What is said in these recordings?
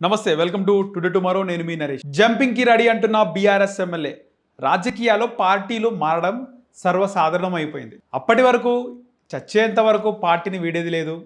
నమస్తే welcome to today tomorrow నేను మీ నరేష్. జంపింగ్కి రెడీ అంటున్న బీఆర్ఎస్ ఎమ్మెల్యే. రాజకీయాల్లో పార్టీలు మారడం సర్వసాధారణం అయిపోయింది అప్పటి వరకు చచ్చేంత వరకు పార్టీని వీడేది లేదు.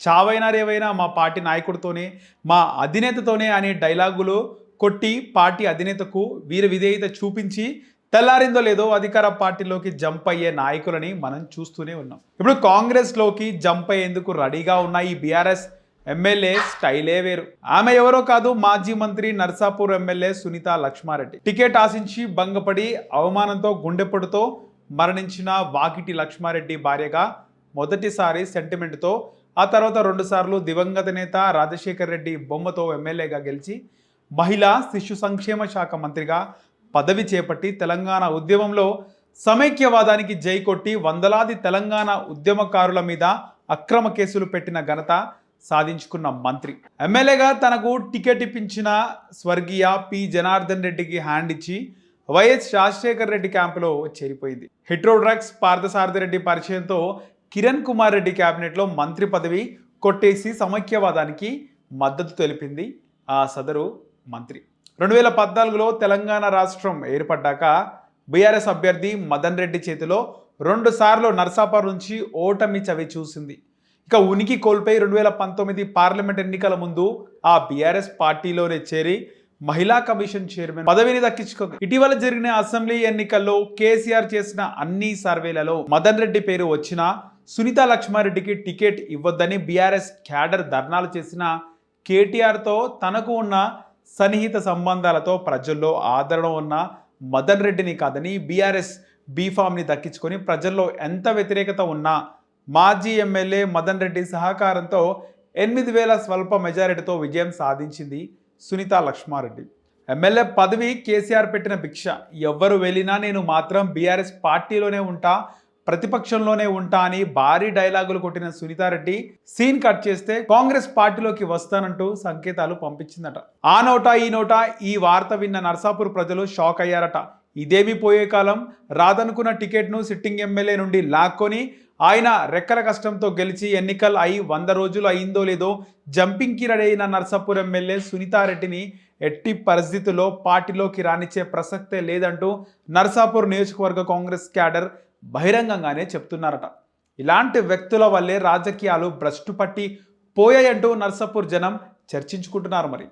చావైనా రేవైనా మా పార్టీ నాయకుడితోనే మా అధినేతతోనే అనే డైలాగులు కొట్టి పార్టీ అధినేతకు వీర విధేయత చూపించి తెల్లారిందో లేదో అధికార పార్టీలోకి జంప్ అయ్యే నాయకులని మనం చూస్తూనే ఉన్నాం. ఇప్పుడు కాంగ్రెస్లోకి జంప్ అయ్యేందుకు రెడీగా ఉన్న ఈ బీఆర్ఎస్ ఎమ్మెల్యే స్టైలే వేరు. ఆమె ఎవరో కాదు మాజీ మంత్రి నర్సాపూర్ ఎమ్మెల్యే సునీత లక్ష్మారెడ్డి. టికెట్ ఆశించి భంగపడి అవమానంతో గుండెపొడుతో మరణించిన వాకిటి లక్ష్మారెడ్డి భార్యగా మొదటిసారి సెంటిమెంట్తో ఆ తర్వాత రెండుసార్లు దివంగత నేత రాజశేఖర్ రెడ్డి బొమ్మతో ఎమ్మెల్యేగా గెలిచి మహిళా శిశు సంక్షేమ శాఖ మంత్రిగా పదవి చేపట్టి తెలంగాణ ఉద్యమంలో సమైక్యవాదానికి జై కొట్టి వందలాది తెలంగాణ ఉద్యమకారుల మీద అక్రమ కేసులు పెట్టిన ఘనత సాధించుకున్న మంత్రి. ఎమ్మెల్యేగా తనకు టికెట్ ఇప్పించిన స్వర్గీయ పి. జనార్దన్ రెడ్డికి హ్యాండ్ ఇచ్చి వైఎస్ రాజశేఖర్ రెడ్డి క్యాంపులో చేరిపోయింది. హెట్రో డ్రగ్స్ పార్థసారథి రెడ్డి పరిచయంతో కిరణ్ కుమార్ రెడ్డి క్యాబినెట్లో మంత్రి పదవి కొట్టేసి సమైక్యవాదానికి మద్దతు తెలిపింది ఆ సదరు మంత్రి. రెండు వేల పద్నాలుగులో తెలంగాణ రాష్ట్రం ఏర్పడ్డాక బీఆర్ఎస్ అభ్యర్థి మదన్ రెడ్డి చేతిలో రెండుసార్లు నర్సాపూర్ నుంచి ఓటమి చవి చూసింది. ఇక ఉనికి కోల్పోయి రెండు వేల పంతొమ్మిది పార్లమెంట్ ఎన్నికల ముందు ఆ బీఆర్ఎస్ పార్టీలోనే చేరి మహిళా కమిషన్ చైర్మన్ పదవిని దక్కించుకుంది. ఇటీవల జరిగిన అసెంబ్లీ ఎన్నికల్లో కేసీఆర్ చేసిన అన్ని సర్వేలలో మదన్ రెడ్డి పేరు వచ్చినా సునీత లక్ష్మారెడ్డికి టికెట్ ఇవ్వద్దని బీఆర్ఎస్ క్యాడర్ ధర్నాలు చేసిన కేటీఆర్తో తనకు ఉన్న సన్నిహిత సంబంధాలతో ప్రజల్లో ఆదరణ ఉన్న మదన్ రెడ్డిని కాదని బీఆర్ఎస్ బీఫామ్ని దక్కించుకొని ప్రజల్లో ఎంత వ్యతిరేకత ఉన్నా మాజీ ఎమ్మెల్యే మదన్ రెడ్డి సహకారంతో ఎనిమిది వేల స్వల్ప మెజారిటీతో విజయం సాధించింది సునీత లక్ష్మారెడ్డి. ఎమ్మెల్యే పదవి కేసీఆర్ పెట్టిన భిక్ష. ఎవ్వరు వెళ్ళినా నేను మాత్రం బీఆర్ఎస్ పార్టీలోనే ఉంటా ప్రతిపక్షంలోనే ఉంటా అని భారీ డైలాగులు కొట్టిన సునీతారెడ్డి సీన్ కట్ చేస్తే కాంగ్రెస్ పార్టీలోకి వస్తానంటూ సంకేతాలు పంపించిందట. ఆ నోట ఈ నోట ఈ వార్త విన్న నర్సాపూర్ ప్రజలు షాక్ అయ్యారట. ఇదేమి పోయే కాలం. రాదనుకున్న టికెట్ను సిట్టింగ్ ఎమ్మెల్యే నుండి లాక్కొని ఆయన రెక్కల కష్టంతో గెలిచి ఎన్నికలు అయి వంద రోజులు అయిందో లేదో జంపింగ్కి రెడీ అయిన నర్సాపూర్ ఎమ్మెల్యే సునీతారెడ్డిని ఎట్టి పరిస్థితుల్లో పార్టీలోకి రానిచ్చే ప్రసక్తే లేదంటూ నర్సాపూర్ నియోజకవర్గ కాంగ్రెస్ క్యాడర్ బహిరంగంగానే చెప్తున్నారట. ఇలాంటి వ్యక్తుల వల్లే రాజకీయాలు భ్రష్టు పట్టి పోయాయంటూ నర్సాపూర్ జనం చర్చించుకుంటున్నారు మరి.